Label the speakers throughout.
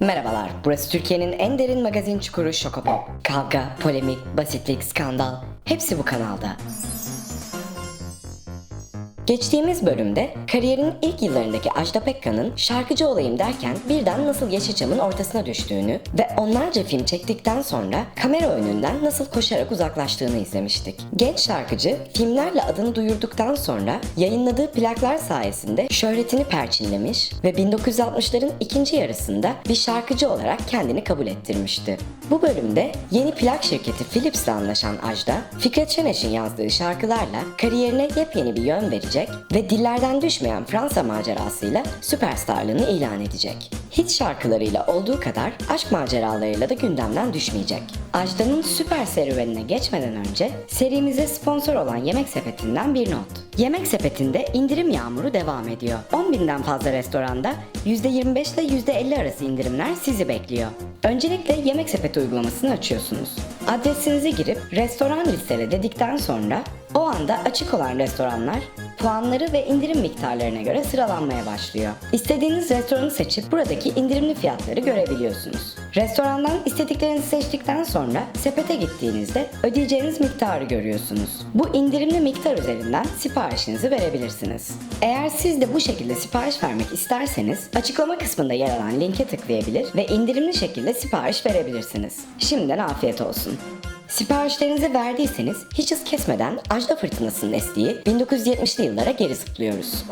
Speaker 1: Merhabalar, burası Türkiye'nin en derin magazin çukuru Şokopop. Kavga, polemik, basitlik, skandal hepsi bu kanalda. Geçtiğimiz bölümde kariyerinin ilk yıllarındaki Ajda Pekkan'ın şarkıcı olayım derken birden nasıl Yeşilçam'ın ortasına düştüğünü ve onlarca film çektikten sonra kamera önünden nasıl koşarak uzaklaştığını izlemiştik. Genç şarkıcı filmlerle adını duyurduktan sonra yayınladığı plaklar sayesinde şöhretini perçinlemiş ve 1960'ların ikinci yarısında bir şarkıcı olarak kendini kabul ettirmişti. Bu bölümde yeni plak şirketi Philips'le anlaşan Ajda, Fikret Şeneş'in yazdığı şarkılarla kariyerine yepyeni bir yön verecek ve dillerden düşmeyen Fransa macerasıyla süperstarlığını ilan edecek. Hit şarkılarıyla olduğu kadar aşk maceralarıyla da gündemden düşmeyecek. Ajda'nın süper serüvenine geçmeden önce serimize sponsor olan Yemek Sepeti'nden bir not. Yemek Sepeti'nde indirim yağmuru devam ediyor. 10 binden fazla restoranda %25 ile %50 arası indirimler sizi bekliyor. Öncelikle Yemek Sepeti uygulamasını açıyorsunuz. Adresinizi girip restoran listele dedikten sonra o anda açık olan restoranlar puanları ve indirim miktarlarına göre sıralanmaya başlıyor. İstediğiniz restoranı seçip buradaki indirimli fiyatları görebiliyorsunuz. Restorandan istediklerinizi seçtikten sonra sepete gittiğinizde ödeyeceğiniz miktarı görüyorsunuz. Bu indirimli miktar üzerinden siparişinizi verebilirsiniz. Eğer siz de bu şekilde sipariş vermek isterseniz açıklama kısmında yer alan linke tıklayabilir ve indirimli şekilde sipariş verebilirsiniz. Şimdiden afiyet olsun. Siparişlerinizi verdiyseniz hiç hız kesmeden Ajda Fırtınası'nın estiği 1970'li yıllara geri zıplıyoruz.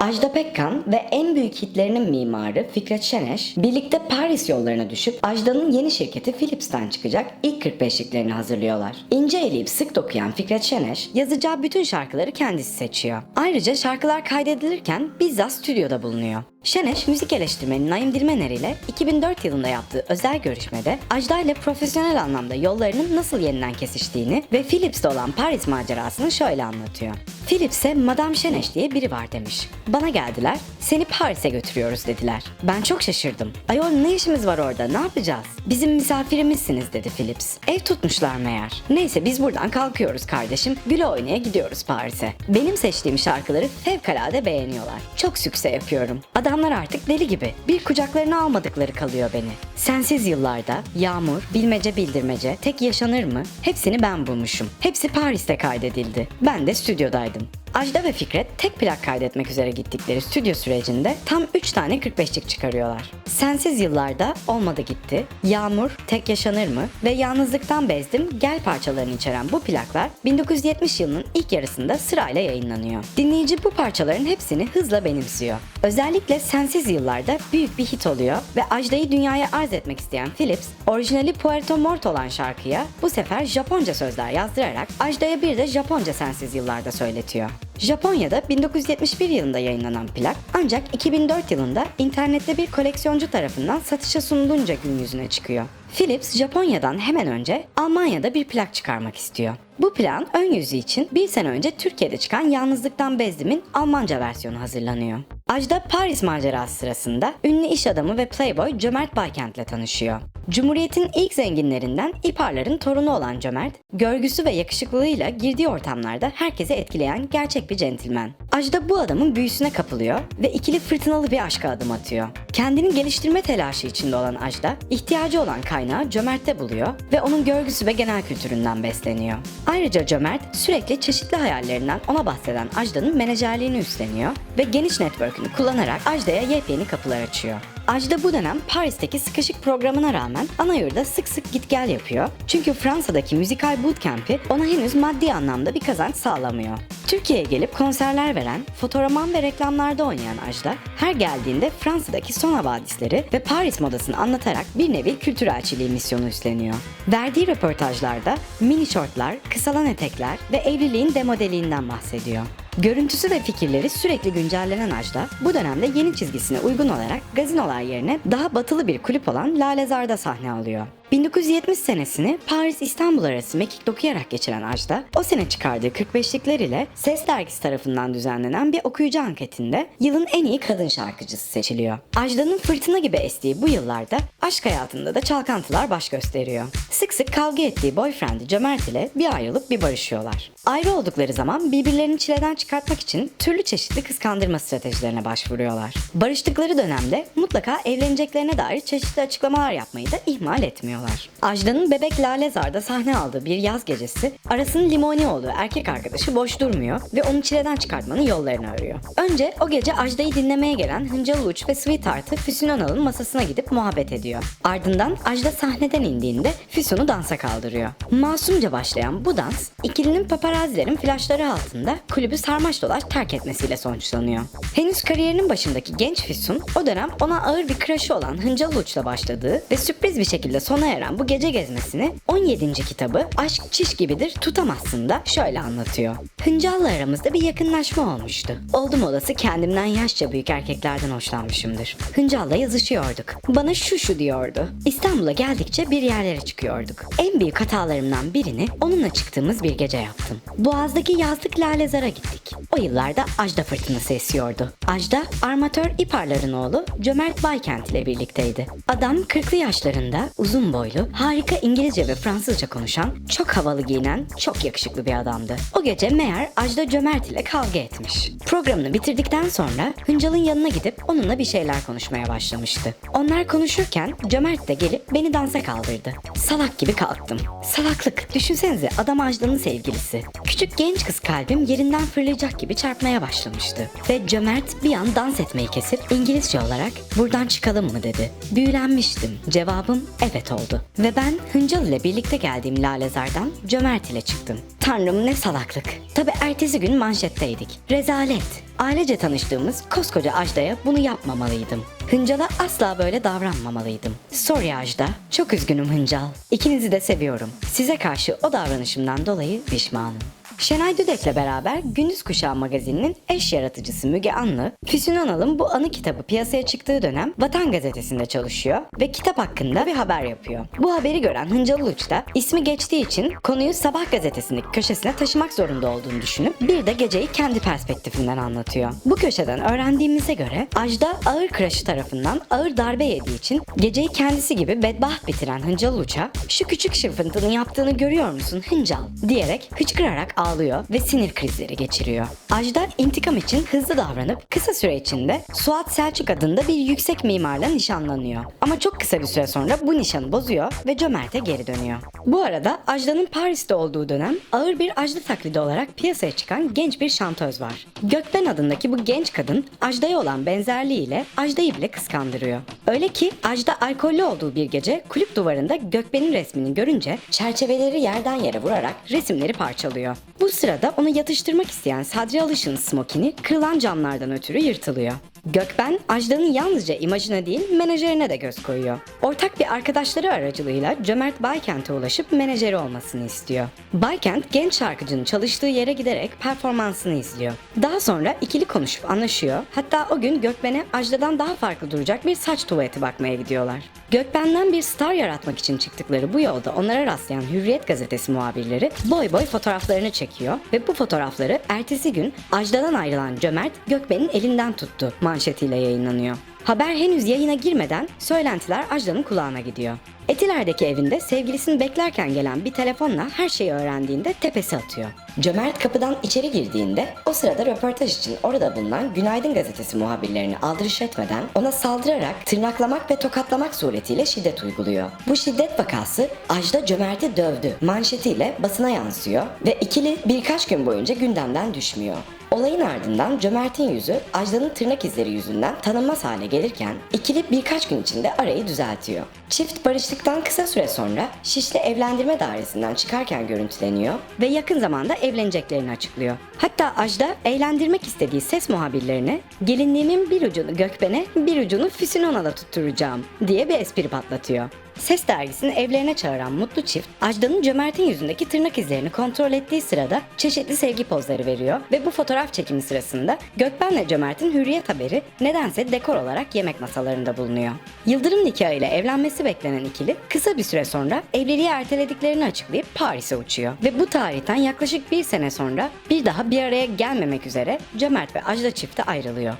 Speaker 1: Ajda Pekkan ve en büyük hitlerinin mimarı Fikret Şeneş birlikte Paris yollarına düşüp Ajda'nın yeni şirketi Philips'ten çıkacak ilk 45'liklerini hazırlıyorlar. İnce eleyip sık dokuyan Fikret Şeneş yazacağı bütün şarkıları kendisi seçiyor. Ayrıca şarkılar kaydedilirken bizzat stüdyoda bulunuyor. Şeneş, müzik eleştirmeni Naim Dilmener ile 2004 yılında yaptığı özel görüşmede Ajda ile profesyonel anlamda yollarının nasıl yeniden kesiştiğini ve Philips'te olan Paris macerasını şöyle anlatıyor. Philips'e Madame Şeneş diye biri var demiş. Bana geldiler, seni Paris'e götürüyoruz dediler. Ben çok şaşırdım. Ayol ne işimiz var orada, ne yapacağız? Bizim misafirimizsiniz dedi Philips. Ev tutmuşlar meğer. Neyse biz buradan kalkıyoruz kardeşim. Güle oynaya gidiyoruz Paris'e. Benim seçtiğim şarkıları fevkalade beğeniyorlar. Çok sükse yapıyorum. Adamlar artık deli gibi. Bir kucaklarına almadıkları kalıyor beni. Sensiz yıllarda, Yağmur, Bilmece Bildirmece, Tek Yaşanır mı? Hepsini ben bulmuşum. Hepsi Paris'te kaydedildi. Ben de stüdyodaydım. Ajda ve Fikret tek plak kaydetmek üzere gittikleri stüdyo sürecinde tam 3 tane 45'lik çıkarıyorlar. Sensiz yıllarda olmadı gitti, Yağmur, Tek Yaşanır mı ve Yalnızlıktan Bezdim gel parçalarını içeren bu plaklar 1970 yılının ilk yarısında sırayla yayınlanıyor. Dinleyici bu parçaların hepsini hızla benimsiyor. Özellikle Sensiz yıllarda büyük bir hit oluyor ve Ajda'yı dünyaya arz etmek isteyen Philips, orijinali Puerto Mort olan şarkıya bu sefer Japonca sözler yazdırarak Ajda'ya bir de Japonca Sensiz yıllarda söyletiyor. Japonya'da 1971 yılında yayınlanan plak ancak 2004 yılında internette bir koleksiyoncu tarafından satışa sunulunca gün yüzüne çıkıyor. Philips Japonya'dan hemen önce Almanya'da bir plak çıkarmak istiyor. Bu plan ön yüzü için bir sene önce Türkiye'de çıkan Yalnızlıktan Bezdim'in Almanca versiyonu hazırlanıyor. Ajda Paris macerası sırasında ünlü iş adamı ve playboy Cömert Baykent'le tanışıyor. Cumhuriyet'in ilk zenginlerinden İparların torunu olan Cömert, görgüsü ve yakışıklılığıyla girdiği ortamlarda herkese etkileyen gerçek bir centilmen. Ajda bu adamın büyüsüne kapılıyor ve ikili fırtınalı bir aşka adım atıyor. Kendini geliştirme telaşı içinde olan Ajda, ihtiyacı olan kaynağı Cömert'te buluyor ve onun görgüsü ve genel kültüründen besleniyor. Ayrıca Cömert sürekli çeşitli hayallerinden ona bahseden Ajda'nın menajerliğini üstleniyor ve geniş network'ünü kullanarak Ajda'ya yepyeni kapılar açıyor. Ajda bu dönem Paris'teki sıkışık programına rağmen ana yurda sık sık git gel yapıyor. Çünkü Fransa'daki müzikal bootcamp'i ona henüz maddi anlamda bir kazanç sağlamıyor. Türkiye'ye gelip konserler veren, fotoğraman ve reklamlarda oynayan Ajda, her geldiğinde Fransa'daki son havadisleri ve Paris modasını anlatarak bir nevi kültür elçiliği misyonu üstleniyor. Verdiği röportajlarda mini şortlar, kısalan etekler ve evliliğin demodeliğinden bahsediyor. Görüntüsü ve fikirleri sürekli güncellenen Ajda, bu dönemde yeni çizgisine uygun olarak gazinolar yerine daha batılı bir kulüp olan Lalezar'da sahne alıyor. 1970 senesini Paris-İstanbul arası mekik dokuyarak geçiren Ajda, o sene çıkardığı 45'likler ile Ses Dergisi tarafından düzenlenen bir okuyucu anketinde yılın en iyi kadın şarkıcısı seçiliyor. Ajda'nın fırtına gibi estiği bu yıllarda aşk hayatında da çalkantılar baş gösteriyor. Sık sık kavga ettiği boyfriend'i Cömert ile bir ayrılıp bir barışıyorlar. Ayrı oldukları zaman birbirlerini çileden çıkartmak için türlü çeşitli kıskandırma stratejilerine başvuruyorlar. Barıştıkları dönemde mutlaka evleneceklerine dair çeşitli açıklamalar yapmayı da ihmal etmiyorlar. Ajda'nın Bebek Lalezar'da sahne aldığı bir yaz gecesi arasının limoni olduğu erkek arkadaşı boş durmuyor ve onu çileden çıkartmanın yollarını arıyor. Önce o gece Ajda'yı dinlemeye gelen Hıncal Uç ve Sweetheart'ı Füsun Önal'ın masasına gidip muhabbet ediyor. Ardından Ajda sahneden indiğinde Füsun'u dansa kaldırıyor. Masumca başlayan bu dans ikilinin paparazilerin flaşları altında kulübü sarmaş dolaş terk etmesiyle sonuçlanıyor. Henüz kariyerinin başındaki genç Füsun o dönem ona ağır bir crush'ı olan Hıncal Uç'la başladığı ve sürpriz bir şekilde sona eren bu gece gezmesini 17. kitabı Aşk Çiş Gibidir Tutamazsın da şöyle anlatıyor. Hıncal'la aramızda bir yakınlaşma olmuştu. Oldum olası kendimden yaşça büyük erkeklerden hoşlanmışımdır. Hıncal'la yazışıyorduk. Bana şu şu diyordu. İstanbul'a geldikçe bir yerlere çıkıyorduk. En büyük hatalarımdan birini onunla çıktığımız bir gece yaptım. Boğaz'daki yazlık Lalezar'a gittik. O yıllarda Ajda fırtınası esiyordu. Ajda armatör İparların oğlu Cömert Baykent ile birlikteydi. Adam 40'lı yaşlarında uzun boylu, harika İngilizce ve Fransızca konuşan, çok havalı giyinen, çok yakışıklı bir adamdı. O gece meğer Ajda Cömert ile kavga etmiş. Programını bitirdikten sonra Hıncal'ın yanına gidip onunla bir şeyler konuşmaya başlamıştı. Onlar konuşurken Cömert de gelip beni dansa kaldırdı. Salak gibi kalktım. Salaklık. Düşünsenize adam Ajda'nın sevgilisi. Küçük genç kız kalbim yerinden fırlayacak gibi çarpmaya başlamıştı. Ve Cömert bir an dans etmeyi kesip İngilizce olarak buradan çıkalım mı dedi. Büyülenmiştim. Cevabım evet oldu. Ve ben Hıncal ile birlikte geldiğim Lalezar'dan Cömert ile çıktım. Tanrım ne salaklık. Tabi ertesi gün manşetteydik. Rezalet. Ailece tanıştığımız koskoca Ajda'ya bunu yapmamalıydım. Hıncal'a asla böyle davranmamalıydım. Sorry Ajda. Çok üzgünüm Hıncal. İkinizi de seviyorum. Size karşı o davranışımdan dolayı pişmanım. Şenay Düdek'le beraber Gündüz Kuşağı magazininin eş yaratıcısı Müge Anlı, Füsun Anal'ın bu anı kitabı piyasaya çıktığı dönem Vatan Gazetesi'nde çalışıyor ve kitap hakkında bir haber yapıyor. Bu haberi gören Hıncal Uluç da ismi geçtiği için konuyu Sabah gazetesindeki köşesine taşımak zorunda olduğunu düşünüp bir de geceyi kendi perspektifinden anlatıyor. Bu köşeden öğrendiğimize göre Ajda ağır crush'ı tarafından ağır darbe yediği için geceyi kendisi gibi bedbaht bitiren Hıncal Uluç'a şu küçük şırfıntının yaptığını görüyor musun Hıncal diyerek hıçkırarak ağlıyor ve sinir krizleri geçiriyor. Ajda intikam için hızlı davranıp kısa süre içinde Suat Selçuk adında bir yüksek mimarla nişanlanıyor. Ama çok kısa bir süre sonra bu nişanı bozuyor ve Cömert'e geri dönüyor. Bu arada Ajda'nın Paris'te olduğu dönem ağır bir Ajda taklidi olarak piyasaya çıkan genç bir şantöz var. Gökben adındaki bu genç kadın Ajda'ya olan benzerliğiyle Ajda'yı bile kıskandırıyor. Öyle ki Ajda alkollü olduğu bir gece kulüp duvarında Gökben'in resmini görünce çerçeveleri yerden yere vurarak resimleri parçalıyor. Bu sırada onu yatıştırmak isteyen Sadri Alış'ın smokini kırılan camlardan ötürü yırtılıyor. Gökben, Ajda'nın yalnızca imajına değil menajerine de göz koyuyor. Ortak bir arkadaşları aracılığıyla Cömert Baykent'e ulaşıp menajeri olmasını istiyor. Baykent, genç şarkıcının çalıştığı yere giderek performansını izliyor. Daha sonra ikili konuşup anlaşıyor. Hatta o gün Gökben'e Ajda'dan daha farklı duracak bir saç tuvaleti bakmaya gidiyorlar. Gökben'den bir star yaratmak için çıktıkları bu yolda onlara rastlayan Hürriyet gazetesi muhabirleri boy boy fotoğraflarını çekiyor ve bu fotoğrafları ertesi gün Ajda'dan ayrılan Cömert Gökben'in elinden tuttu manşetiyle yayınlanıyor. Haber henüz yayına girmeden söylentiler Ajda'nın kulağına gidiyor. Etiler'deki evinde sevgilisini beklerken gelen bir telefonla her şeyi öğrendiğinde tepesi atıyor. Cömert kapıdan içeri girdiğinde o sırada röportaj için orada bulunan Günaydın gazetesi muhabirlerini aldırış etmeden ona saldırarak tırnaklamak ve tokatlamak suretiyle şiddet uyguluyor. Bu şiddet vakası Ajda Cömert'i dövdü manşetiyle basına yansıyor ve ikili birkaç gün boyunca gündemden düşmüyor. Olayın ardından Cömert'in yüzü Ajda'nın tırnak izleri yüzünden tanınmaz hale gelirken ikili birkaç gün içinde arayı düzeltiyor. Çift barıştıktan kısa süre sonra Şişli Evlendirme Dairesi'nden çıkarken görüntüleniyor ve yakın zamanda evleneceklerini açıklıyor. Hatta Ajda eğlendirmek istediği ses muhabirlerine gelinliğimin bir ucunu Gökben'e bir ucunu Füsun Onal'a tutturacağım diye bir espri patlatıyor. Ses dergisini evlerine çağıran mutlu çift, Ajda'nın Cömert'in yüzündeki tırnak izlerini kontrol ettiği sırada çeşitli sevgi pozları veriyor ve bu fotoğraf çekimi sırasında Gökben'le Cömert'in hürriyet haberi nedense dekor olarak yemek masalarında bulunuyor. Yıldırım nikahıyla evlenmesi beklenen ikili kısa bir süre sonra evliliği ertelediklerini açıklayıp Paris'e uçuyor. Ve bu tarihten yaklaşık bir sene sonra bir daha bir araya gelmemek üzere Cömert ve Ajda çifti ayrılıyor.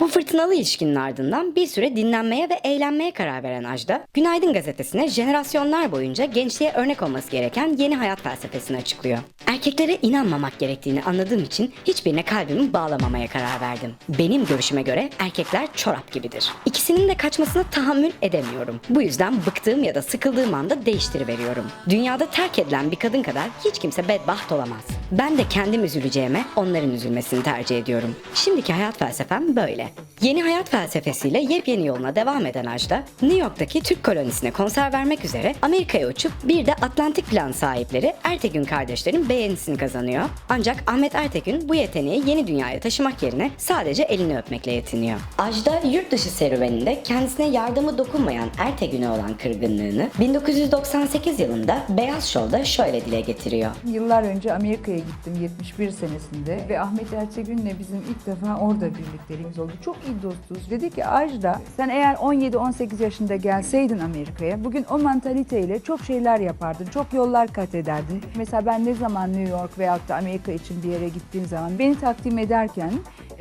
Speaker 1: Bu fırtınalı ilişkinin ardından bir süre dinlenmeye ve eğlenmeye karar veren Ajda, Günaydın gazetesine jenerasyonlar boyunca gençliğe örnek olması gereken yeni hayat felsefesini açıklıyor. Erkeklere inanmamak gerektiğini anladığım için hiçbirine kalbimi bağlamamaya karar verdim. Benim görüşüme göre erkekler çorap gibidir. İkisinin de kaçmasına tahammül edemiyorum. Bu yüzden bıktığım ya da sıkıldığım anda değiştiriveriyorum. Dünyada terk edilen bir kadın kadar hiç kimse bedbaht olamaz. Ben de kendim üzüleceğime onların üzülmesini tercih ediyorum. Şimdiki hayat felsefem böyle. Yeni hayat felsefesiyle yepyeni yoluna devam eden Ajda, New York'taki Türk kolonisine konser vermek üzere Amerika'ya uçup bir de Atlantik plan sahipleri Ertegün kardeşlerin beğenisini kazanıyor. Ancak Ahmet Ertegün bu yeteneği yeni dünyaya taşımak yerine sadece elini öpmekle yetiniyor. Ajda yurt dışı serüveninde kendisine yardımı dokunmayan Ertegün'e olan kırgınlığını 1998 yılında Beyaz Show'da şöyle dile getiriyor.
Speaker 2: Yıllar önce Amerika'ya gittim 71 senesinde ve Ahmet Ertegün'le bizim ilk defa orada birlikteliğimiz oldu. Çok iyi dostuz. Dedi ki Ajda sen eğer 17-18 yaşında gelseydin Amerika'ya bugün o mantaliteyle çok şeyler yapardın. Çok yollar kat ederdin. Mesela ben ne zaman New York veyahut da Amerika için bir yere gittiğim zaman beni takdim ederken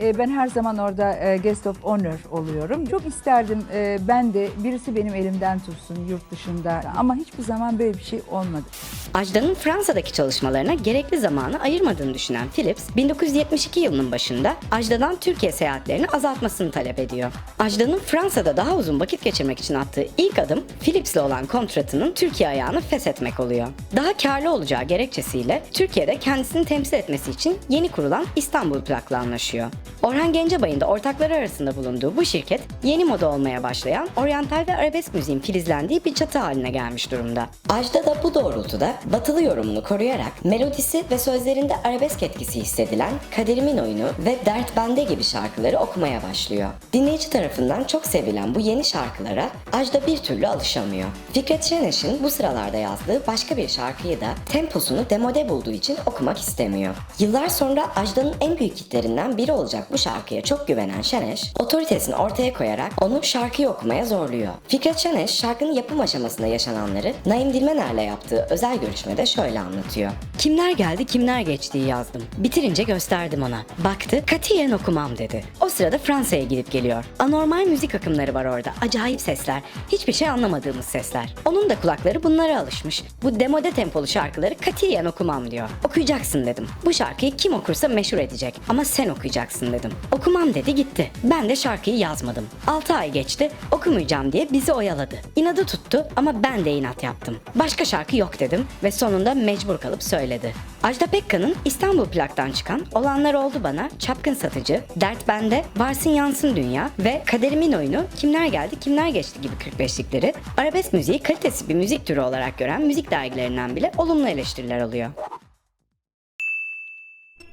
Speaker 2: e, ben her zaman orada e, guest of honor oluyorum. Çok isterdim e, ben de birisi benim elimden tutsun yurt dışında ama hiçbir zaman böyle bir şey olmadı.
Speaker 1: Ajda'nın Fransa'daki çalışmalarına gerekli zamanı ayırmadığını düşünen Philips, 1972 yılının başında Ajda'dan Türkiye seyahatlerini azaltmasını talep ediyor. Ajda'nın Fransa'da daha uzun vakit geçirmek için attığı ilk adım Philips'le olan kontratının Türkiye ayağını feshetmek oluyor. Daha karlı olacağı gerekçesiyle Türkiye'de kendisini temsil etmesi için yeni kurulan İstanbul Plak'la anlaşıyor. Orhan Gencebay'ın da ortakları arasında bulunduğu bu şirket yeni moda olmaya başlayan oryantal ve arabesk müziğin filizlendiği bir çatı haline gelmiş durumda. Ajda da bu doğrultuda batılı yorumunu koruyarak melodisi ve sözlerinde arabesk etkisi hissedilen Kaderimin Oyunu ve Dert Bende gibi şarkıları okumaya başlıyor. Dinleyici tarafından çok sevilen bu yeni şarkılara Ajda bir türlü alışamıyor. Fikret Şeneş'in bu sıralarda yazdığı başka bir şarkıyı da temposunu demode bulduğu için okumak istemiyor. Yıllar sonra Ajda'nın en büyük hitlerinden biri olacak bu şarkıya çok güvenen Şeneş, otoritesini ortaya koyarak onu şarkıyı okumaya zorluyor. Fikret Şeneş şarkının yapım aşamasında yaşananları Naim Dilmener'le yaptığı özel görüşmede şöyle anlatıyor. Kimler geldi kimler geçtiği yazdım. Bitirince gösterdim ona. Baktı katiyen okumam dedi. O sırada Fransa'ya gidip geliyor. Anormal müzik akımları var orada. Acayip sesler. Hiçbir şey anlamadığımız sesler. Onun da kulakları bunlara alışmış. Bu demode tempolu şarkıları katiyen okumam diyor. Okuyacaksın dedim. Bu şarkıyı kim okursa meşhur edecek. Ama sen okuyacaksın dedim. Okumam dedi gitti. Ben de şarkıyı yazmadım. 6 ay geçti. Okumayacağım diye bizi oyaladı. İnadı tuttu ama ben de inat yaptım. Başka şarkı yok dedim ve sonunda mecbur kalıp söyledi. Ajda Pekkan'ın İstanbul plaktan çıkan Olanlar Oldu Bana, Çapkın Satıcı, Dert Bende, Varsın Yansın Dünya ve Kaderimin Oyunu, Kimler Geldi Kimler Geçti gibi 45'likleri arabesk müziği kalitesi bir müzik türü olarak gören müzik dergilerinden bile olumlu eleştiriler alıyor.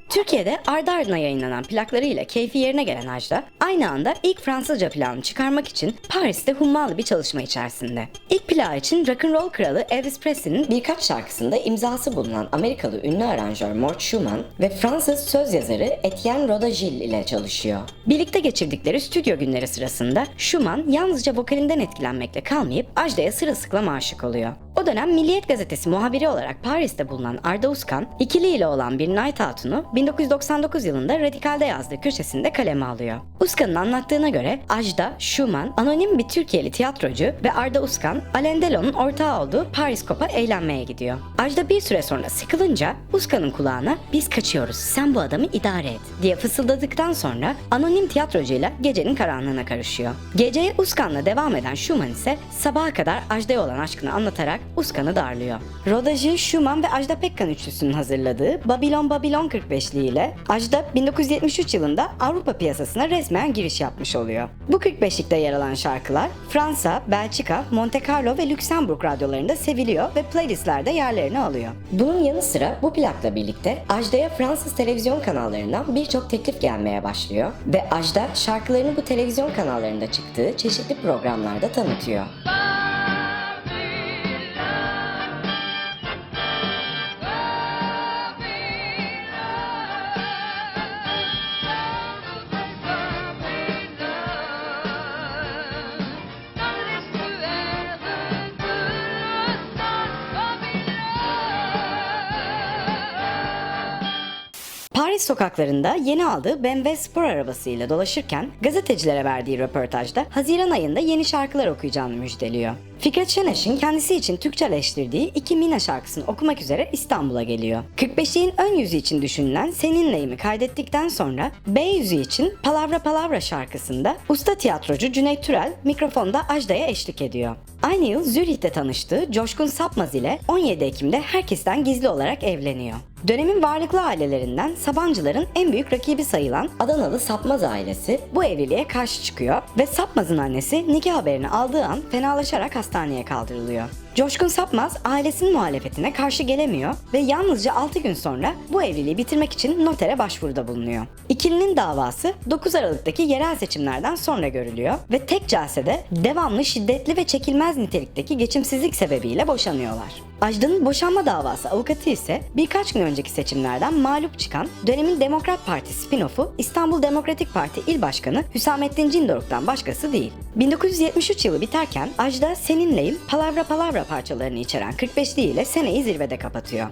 Speaker 1: Türkiye'de ardı ardına yayınlanan plaklarıyla keyfi yerine gelen Ajda, aynı anda ilk Fransızca plağını çıkarmak için Paris'te hummalı bir çalışma içerisinde. İlk plağı için rock'n'roll kralı Elvis Presley'nin birkaç şarkısında imzası bulunan Amerikalı ünlü aranjör Mort Schumann ve Fransız söz yazarı Etienne Rodagil ile çalışıyor. Birlikte geçirdikleri stüdyo günleri sırasında Schumann yalnızca vokalinden etkilenmekle kalmayıp Ajda'ya sırılsıklam aşık oluyor. O dönem Milliyet Gazetesi muhabiri olarak Paris'te bulunan Arda Uskan, ikiliyle olan bir Night Out'unu 1999 yılında Radikal'de yazdığı köşesinde kaleme alıyor. Uskan'ın anlattığına göre Ajda, Schumann, anonim bir Türkiye'li tiyatrocu ve Arda Uskan, Alain Delon'un ortağı olduğu Paris Kop'a eğlenmeye gidiyor. Ajda bir süre sonra sıkılınca Uskan'ın kulağına biz kaçıyoruz sen bu adamı idare et diye fısıldadıktan sonra anonim tiyatrocuyla gecenin karanlığına karışıyor. Geceye Uskan'la devam eden Schumann ise sabaha kadar Ajda'ya olan aşkını anlatarak Uskan'ı darlıyor. Rodajı Schumann ve Ajda Pekkan üçlüsünün hazırladığı Babylon Babylon 45'li ile Ajda 1973 yılında Avrupa piyasasına resmen giriş yapmış oluyor. Bu 45'likte yer alan şarkılar Fransa, Belçika, Monte Carlo ve Lüksemburg radyolarında seviliyor ve playlistlerde yerlerini alıyor. Bunun yanı sıra bu plakla birlikte Ajda'ya Fransız televizyon kanallarından birçok teklif gelmeye başlıyor ve Ajda şarkılarını bu televizyon kanallarında çıktığı çeşitli programlarda tanıtıyor. Sokaklarında yeni aldığı BMW spor arabasıyla dolaşırken gazetecilere verdiği röportajda Haziran ayında yeni şarkılar okuyacağını müjdeliyor. Fikret Şeneş'in kendisi için Türkçeleştirdiği iki Mina şarkısını okumak üzere İstanbul'a geliyor. 45'liğin ön yüzü için düşünülen Seninleyim'i kaydettikten sonra B yüzü için Palavra Palavra şarkısında usta tiyatrocu Cüneyt Türel mikrofonda Ajda'ya eşlik ediyor. Aynı yıl Zürih'te tanıştığı Coşkun Sapmaz ile 17 Ekim'de herkesten gizli olarak evleniyor. Dönemin varlıklı ailelerinden Sabancıların en büyük rakibi sayılan Adanalı Sapmaz ailesi bu evliliğe karşı çıkıyor ve Sapmaz'ın annesi nikah haberini aldığı an fenalaşarak hastaneye kaldırılıyor. Coşkun Sapmaz ailesinin muhalefetine karşı gelemiyor ve yalnızca 6 gün sonra bu evliliği bitirmek için notere başvuruda bulunuyor. İkilinin davası 9 Aralık'taki yerel seçimlerden sonra görülüyor ve tek celsede devamlı şiddetli ve çekilmez nitelikteki geçimsizlik sebebiyle boşanıyorlar. Ajda'nın boşanma davası avukatı ise birkaç gün önceki seçimlerden mağlup çıkan dönemin Demokrat Parti spin-off'u İstanbul Demokratik Parti İl Başkanı Hüsamettin Cindoruk'tan başkası değil. 1973 yılı biterken Ajda Seninleyim Palavra Palavra parçalarını içeren 45'li ile seneyi zirvede kapatıyor.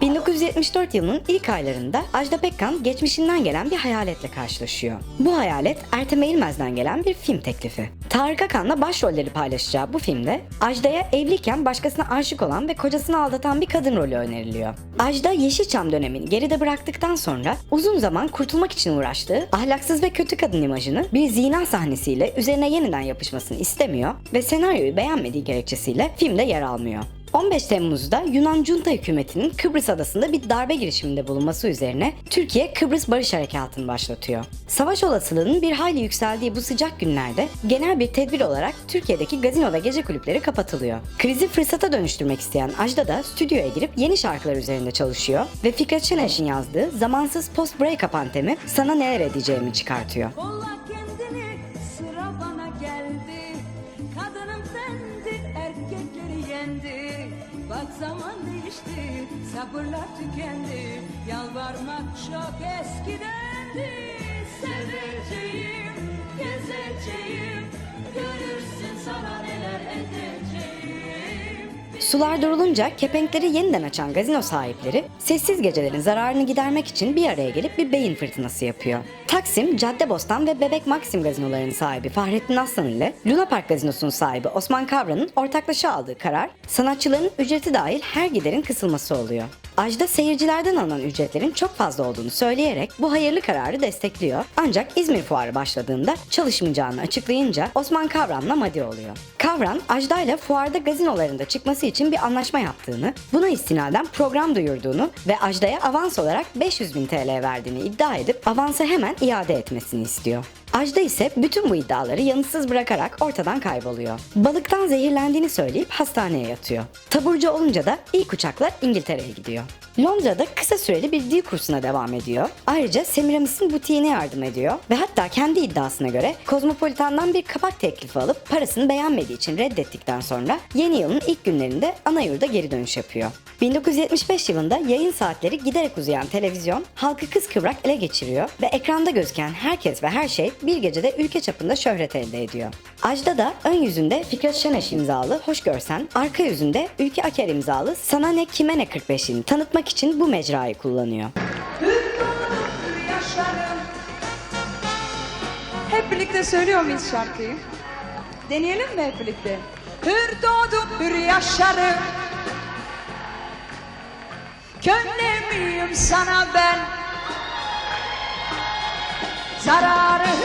Speaker 1: 1974 yılının ilk aylarında Ajda Pekkan geçmişinden gelen bir hayaletle karşılaşıyor. Bu hayalet Ertem Eğilmez'den gelen bir film teklifi. Tarık Akan'la başrolleri paylaşacağı bu filmde Ajda'ya evliyken başkasına aşık olan ve kocasını aldatan bir kadın rolü öneriliyor. Ajda Yeşilçam dönemini geride bıraktıktan sonra uzun zaman kurtulmak için uğraştığı ahlaksız ve kötü kadın imajını bir zina sahnesiyle üzerine yeniden yapışmasını istemiyor ve senaryoyu beğenmediği gerekçesiyle filmde yer almıyor. 15 Temmuz'da Yunan Junta hükümetinin Kıbrıs adasında bir darbe girişiminde bulunması üzerine Türkiye Kıbrıs Barış Harekatı'nı başlatıyor. Savaş olasılığının bir hayli yükseldiği bu sıcak günlerde genel bir tedbir olarak Türkiye'deki gazino ve gece kulüpleri kapatılıyor. Krizi fırsata dönüştürmek isteyen Ajda da stüdyoya girip yeni şarkılar üzerinde çalışıyor ve Fikret Şener'in yazdığı zamansız post breakup antemi Sana Neler Edeceğimi çıkartıyor.
Speaker 3: Kolla sabırlar tükendi Yalvarmak çok eskidendi Seveceğim gezeceğim Görürsün sana neler edeceğim
Speaker 1: Sular durulunca kepenkleri yeniden açan gazino sahipleri sessiz gecelerin zararını gidermek için bir araya gelip bir beyin fırtınası yapıyor. Taksim, Caddebostan ve Bebek Maxim gazinolarının sahibi Fahrettin Aslan ile Luna Park gazinosunun sahibi Osman Kavran'ın ortaklaşa aldığı karar sanatçıların ücreti dahil her giderin kısılması oluyor. Ajda seyircilerden alınan ücretlerin çok fazla olduğunu söyleyerek bu hayırlı kararı destekliyor. Ancak İzmir Fuarı başladığında çalışmayacağını açıklayınca Osman Kavran'la madi oluyor. Kavran, Ajda ile fuarda gazinolarında çıkması için bir anlaşma yaptığını, buna istinaden program duyurduğunu ve Ajda'ya avans olarak 500 bin TL verdiğini iddia edip avansı hemen iade etmesini istiyor. Ajda ise bütün bu iddiaları yanıtsız bırakarak ortadan kayboluyor. Balıktan zehirlendiğini söyleyip hastaneye yatıyor. Taburcu olunca da ilk uçakla İngiltere'ye gidiyor. Londra'da kısa süreli bir dil kursuna devam ediyor. Ayrıca Semiramis'in butiğine yardım ediyor ve hatta kendi iddiasına göre Kozmopolitan'dan bir kapak teklifi alıp parasını beğenmediği için reddettikten sonra yeni yılın ilk günlerinde ana yurda geri dönüş yapıyor. 1975 yılında yayın saatleri giderek uzayan televizyon halkı kıskıvrak ele geçiriyor ve ekranda gözüken herkes ve her şey bir gecede ülke çapında şöhret elde ediyor. Ajda da ön yüzünde Fikret Şeneş imzalı Hoş Görsen, arka yüzünde Ülke Aker imzalı Sana Ne Kime Ne 45'ini tanıtmak için bu mecrayı kullanıyor.
Speaker 3: Hep birlikte söylüyor muyuz şarkıyı? Deneyelim mi hep birlikte? Hür doğdum, hür yaşarım Köle miyim sana ben? Zararım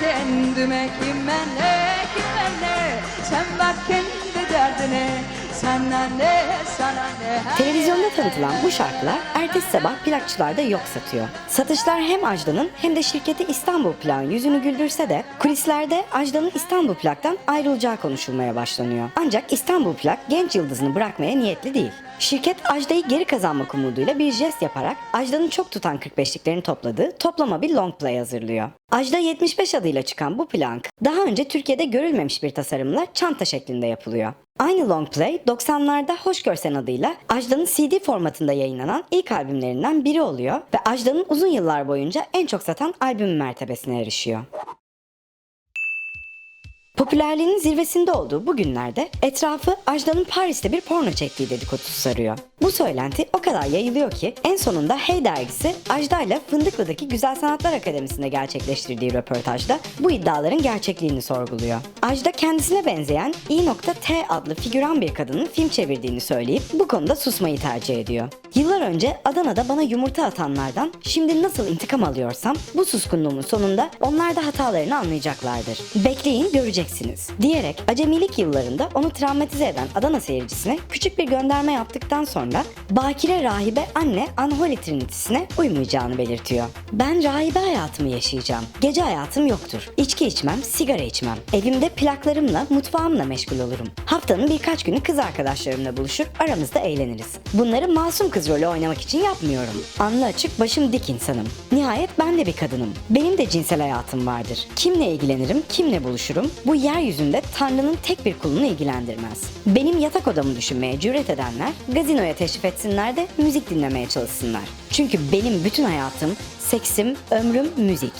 Speaker 3: kendime kime ne, kime ne Sen varken derdini Senden ne sana ne
Speaker 1: Televizyonda tanıtılan bu şarkılar ertesi sabah plakçılarda yok satıyor. Satışlar hem Ajda'nın hem de şirketi İstanbul Plak'ın yüzünü güldürse de kulislerde Ajda'nın İstanbul Plak'tan ayrılacağı konuşulmaya başlanıyor. Ancak İstanbul Plak genç yıldızını bırakmaya niyetli değil. Şirket Ajda'yı geri kazanmak umuduyla bir jest yaparak Ajda'nın çok tutan 45'liklerini topladığı toplama bir long play hazırlıyor. Ajda 75 adıyla çıkan bu plank daha önce Türkiye'de görülmemiş bir tasarımla çanta şeklinde yapılıyor. Aynı long play 90'larda Hoş Görsen adıyla Ajda'nın CD formatında yayınlanan ilk albümlerinden biri oluyor ve Ajda'nın uzun yıllar boyunca en çok satan albüm mertebesine erişiyor. Popülerliğinin zirvesinde olduğu bu günlerde etrafı Ajda'nın Paris'te bir porno çektiği dedikodusu sarıyor. Bu söylenti o kadar yayılıyor ki en sonunda Hey dergisi Ajda ile Fındıklı'daki Güzel Sanatlar Akademisi'nde gerçekleştirdiği röportajda bu iddiaların gerçekliğini sorguluyor. Ajda kendisine benzeyen I.T adlı figüran bir kadının film çevirdiğini söyleyip bu konuda susmayı tercih ediyor. Yıllar önce Adana'da bana yumurta atanlardan şimdi nasıl intikam alıyorsam bu suskunluğumun sonunda onlar da hatalarını anlayacaklardır. Bekleyin göreceksiniz. Diyerek acemilik yıllarında onu travmatize eden Adana seyircisine küçük bir gönderme yaptıktan sonra Bakire rahibe anne Unholy Trinity'sine uymayacağını belirtiyor. Ben rahibe hayatımı yaşayacağım. Gece hayatım yoktur. İçki içmem, sigara içmem. Evimde plaklarımla, mutfağımla meşgul olurum. Haftanın birkaç günü kız arkadaşlarımla buluşur, aramızda eğleniriz. Bunları masum kız rolü oynamak için yapmıyorum. Anlı açık, başım dik insanım. Nihayet ben de bir kadınım. Benim de cinsel hayatım vardır. Kimle ilgilenirim, kimle buluşurum? Bu yeryüzünde Tanrı'nın tek bir kulunu ilgilendirmez. Benim yatak odamı düşünmeye cüret edenler gazinoya teşrif etsinler de müzik dinlemeye çalışsınlar. Çünkü benim bütün hayatım, seksim, ömrüm müzik.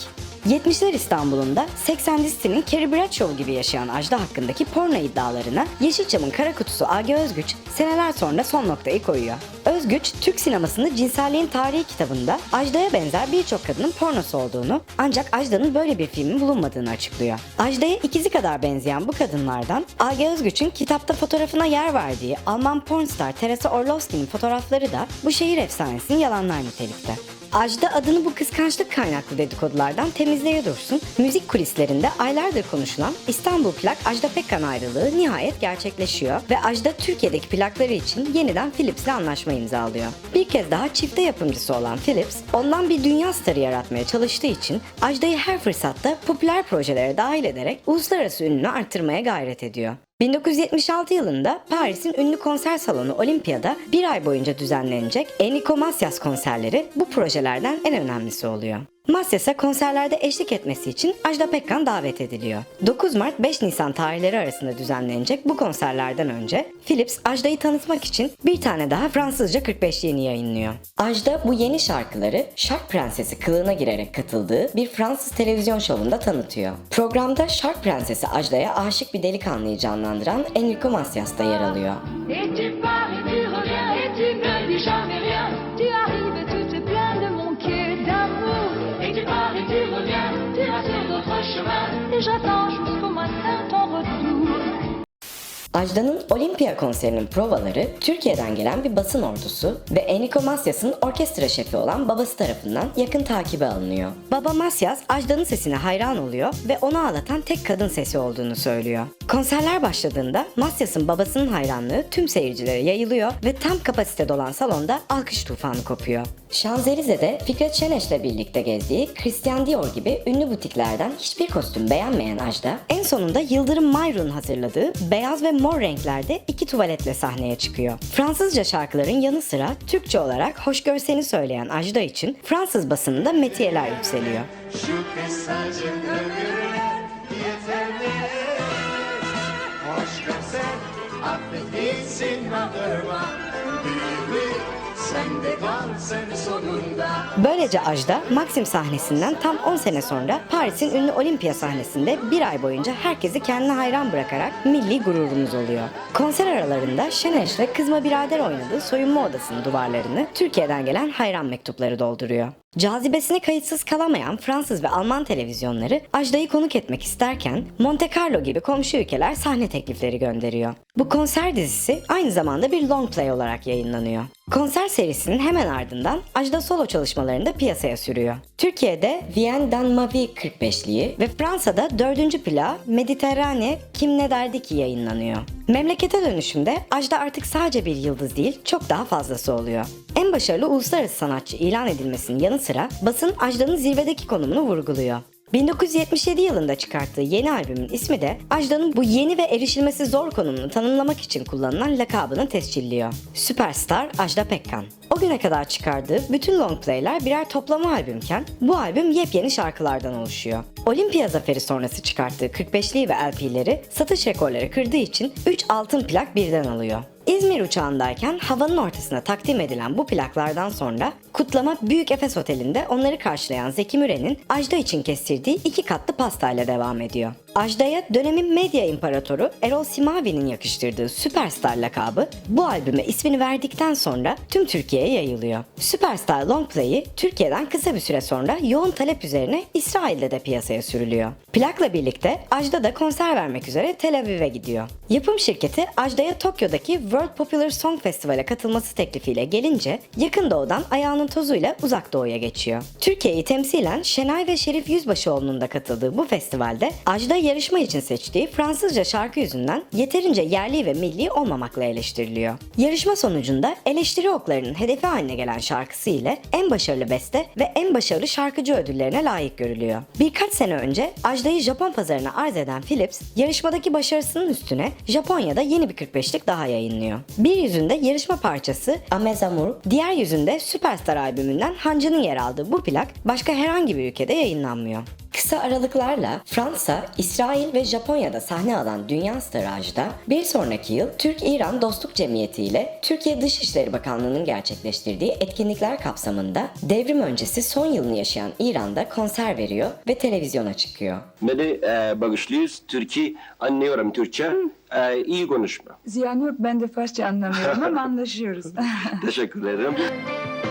Speaker 1: 70'ler İstanbul'unda 80 listinin Carrie Bradshaw gibi yaşayan Ajda hakkındaki porno iddialarına Yeşilçam'ın kara kutusu Age Özgüç seneler sonra son noktayı koyuyor. Özgüç, Türk sinemasında cinselliğin tarihi kitabında Ajda'ya benzer birçok kadının pornosu olduğunu ancak Ajda'nın böyle bir filmin bulunmadığını açıklıyor. Ajda'ya ikizi kadar benzeyen bu kadınlardan Age Özgüç'ün kitapta fotoğrafına yer verdiği Alman pornstar Teresa Orlovsky'nin fotoğrafları da bu şehir efsanesinin yalanlar nitelikte. Ajda adını bu kıskançlık kaynaklı dedikodulardan temizleye dursun, müzik kulislerinde aylardır konuşulan İstanbul Plak Ajda Pekkan ayrılığı nihayet gerçekleşiyor ve Ajda Türkiye'deki plakları için yeniden Philips'le anlaşma imzalıyor. Bir kez daha çifte yapımcısı olan Philips, ondan bir dünya starı yaratmaya çalıştığı için Ajda'yı her fırsatta popüler projelere dahil ederek uluslararası ününü arttırmaya gayret ediyor. 1976 yılında Paris'in ünlü konser salonu Olympia'da bir ay boyunca düzenlenecek Enrico Macias konserleri bu projelerden en önemlisi oluyor. Macias'a konserlerde eşlik etmesi için Ajda Pekkan davet ediliyor. 9 Mart 5 Nisan tarihleri arasında düzenlenecek bu konserlerden önce Philips Ajda'yı tanıtmak için bir tane daha Fransızca 45'liğini yayınlıyor. Ajda bu yeni şarkıları Şark Prensesi kılığına girerek katıldığı bir Fransız televizyon şovunda tanıtıyor. Programda Şark Prensesi Ajda'ya aşık bir delikanlıyı canlandıran Enrico Macias da yer alıyor.
Speaker 4: J'attends jusqu'au matin ton retour.
Speaker 1: Ajda'nın Olimpiya konserinin provaları Türkiye'den gelen bir basın ordusu ve Enrico Macias'ın orkestra şefi olan babası tarafından yakın takibe alınıyor. Baba Macias Ajda'nın sesine hayran oluyor ve onu ağlatan tek kadın sesi olduğunu söylüyor. Konserler başladığında Macias'ın babasının hayranlığı tüm seyircilere yayılıyor ve tam kapasitede olan salonda alkış tufanı kopuyor. Şanzelize'de Fikret Şeneş'le birlikte gezdiği Christian Dior gibi ünlü butiklerden hiçbir kostüm beğenmeyen Ajda, en sonunda Yıldırım Mayrun hazırladığı beyaz ve mor renklerde iki tuvaletle sahneye çıkıyor. Fransızca şarkıların yanı sıra Türkçe olarak Hoş Görseni söyleyen Ajda için Fransız basınında metiyeler yükseliyor.
Speaker 5: Şu kısacık ömürler yeterli sende kalsın sonunda
Speaker 1: Böylece Ajda Maxim sahnesinden tam 10 sene sonra Paris'in ünlü Olimpiya sahnesinde bir ay boyunca herkesi kendine hayran bırakarak milli gururumuz oluyor. Konser aralarında Şeneş'le Kızma Birader oynadığı soyunma odasının duvarlarını Türkiye'den gelen hayran mektupları dolduruyor. Cazibesine kayıtsız kalamayan Fransız ve Alman televizyonları Ajda'yı konuk etmek isterken Monte Carlo gibi komşu ülkeler sahne teklifleri gönderiyor. Bu konser dizisi aynı zamanda bir long play olarak yayınlanıyor. Konser serisinin hemen ardından Ajda solo çalışmalarını da piyasaya sürüyor. Türkiye'de Vienne dans ma vie 45'liği ve Fransa'da 4. plağı Mediterrane Kim Ne Derdi Ki yayınlanıyor. Memlekete dönüşümde Ajda artık sadece bir yıldız değil, çok daha fazlası oluyor. En başarılı uluslararası sanatçı ilan edilmesinin yanı sıra basın Ajda'nın zirvedeki konumunu vurguluyor. 1977 yılında çıkarttığı yeni albümün ismi de Ajda'nın bu yeni ve erişilmesi zor konumunu tanımlamak için kullanılan lakabını tescilliyor. Süperstar Ajda Pekkan. O güne kadar çıkardığı bütün long play'ler birer toplama albümken bu albüm yepyeni şarkılardan oluşuyor. Olimpiya zaferi sonrası çıkarttığı 45'li ve LP'leri satış rekorları kırdığı için 3 altın plak birden alıyor. İzmir uçağındayken havanın ortasına takdim edilen bu plaklardan sonra kutlama Büyük Efes Oteli'nde onları karşılayan Zeki Müren'in Ajda için kestirdiği iki katlı pastayla devam ediyor. Ajda'ya dönemin medya imparatoru Erol Simavi'nin yakıştırdığı Süperstar lakabı bu albüme ismini verdikten sonra tüm Türkiye'ye yayılıyor. Süperstar Long Play'i Türkiye'den kısa bir süre sonra yoğun talep üzerine İsrail'de de piyasaya sürülüyor. Plakla birlikte Ajda da konser vermek üzere Tel Aviv'e gidiyor. Yapım şirketi Ajda'ya Tokyo'daki World Popular Song Festival'e katılması teklifiyle gelince yakın doğudan ayağının tozuyla uzak doğuya geçiyor. Türkiye'yi temsilen Şenay ve Şerif Yüzbaşıoğlu'nun da katıldığı bu festivalde Ajda yarışma için seçtiği Fransızca şarkı yüzünden yeterince yerli ve milli olmamakla eleştiriliyor. Yarışma sonucunda eleştiri oklarının hedefi haline gelen şarkısı ile en başarılı beste ve en başarılı şarkıcı ödüllerine layık görülüyor. Birkaç sene önce Ajda'yı Japon pazarına arz eden Philips, yarışmadaki başarısının üstüne Japonya'da yeni bir 45'lik daha yayınlıyor. Bir yüzünde yarışma parçası Amez diğer yüzünde Superstar albümünden Hancı'nın yer aldığı bu plak başka herhangi bir ülkede yayınlanmıyor. Kısa aralıklarla Fransa, İsrail ve Japonya'da sahne alan Dünya Starı Ajda, bir sonraki yıl Türk-İran Dostluk Cemiyeti ile Türkiye Dışişleri Bakanlığı'nın gerçekleştirdiği etkinlikler kapsamında devrim öncesi son yılını yaşayan İran'da konser veriyor ve televizyona çıkıyor.
Speaker 6: Beni e, bağışlıyoruz. Türkiye anlıyorum Türkçe. E, iyi konuşma.
Speaker 2: Ziyanur ben de Farsça anlamıyorum ama anlaşıyoruz.
Speaker 6: Teşekkür ederim.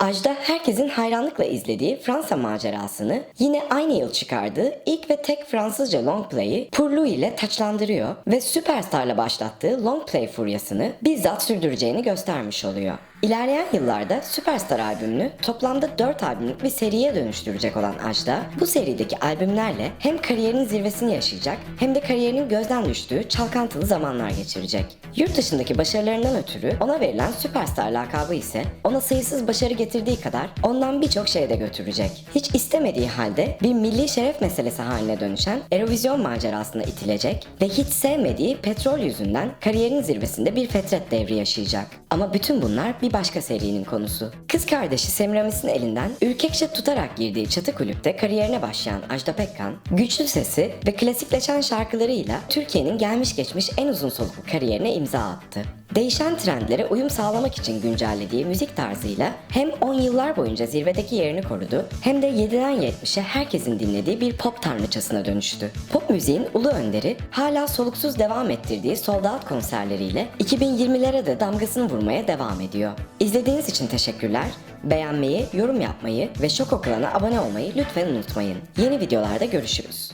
Speaker 1: Ajda herkesin hayranlıkla izlediği Fransa macerasını yine aynı yıl çıkardığı ilk ve tek Fransızca long play'i Pour Lui ile taçlandırıyor ve Superstar'la başlattığı long play furyasını bizzat sürdüreceğini göstermiş oluyor. İlerleyen yıllarda Superstar albümünü toplamda 4 albümlük bir seriye dönüştürecek olan Ajda, bu serideki albümlerle hem kariyerinin zirvesini yaşayacak hem de kariyerinin gözden düştüğü çalkantılı zamanlar geçirecek. Yurt dışındaki başarılarından ötürü ona verilen Superstar lakabı ise ona sayısız başarı getirdiği kadar ondan birçok şey de götürecek. Hiç istemediği halde bir milli şeref meselesi haline dönüşen Eurovision macerasına itilecek ve hiç sevmediği petrol yüzünden kariyerin zirvesinde bir fetret devri yaşayacak. Ama bütün bunlar bir başka serinin konusu. Kız kardeşi Semiramis'in elinden ürkekçe tutarak girdiği çatı kulüpte kariyerine başlayan Ajda Pekkan, güçlü sesi ve klasikleşen şarkılarıyla Türkiye'nin gelmiş geçmiş en uzun soluklu kariyerine imza attı. Değişen trendlere uyum sağlamak için güncellediği müzik tarzıyla hem 10 yıllar boyunca zirvedeki yerini korudu hem de 7'den 70'e herkesin dinlediği bir pop tanrıçasına dönüştü. Pop müziğin ulu önderi hala soluksuz devam ettirdiği sold out konserleriyle 2020'lere de damgasını vurmaya devam ediyor. İzlediğiniz için teşekkürler. Beğenmeyi, yorum yapmayı ve Şok Okulan'a abone olmayı lütfen unutmayın. Yeni videolarda görüşürüz.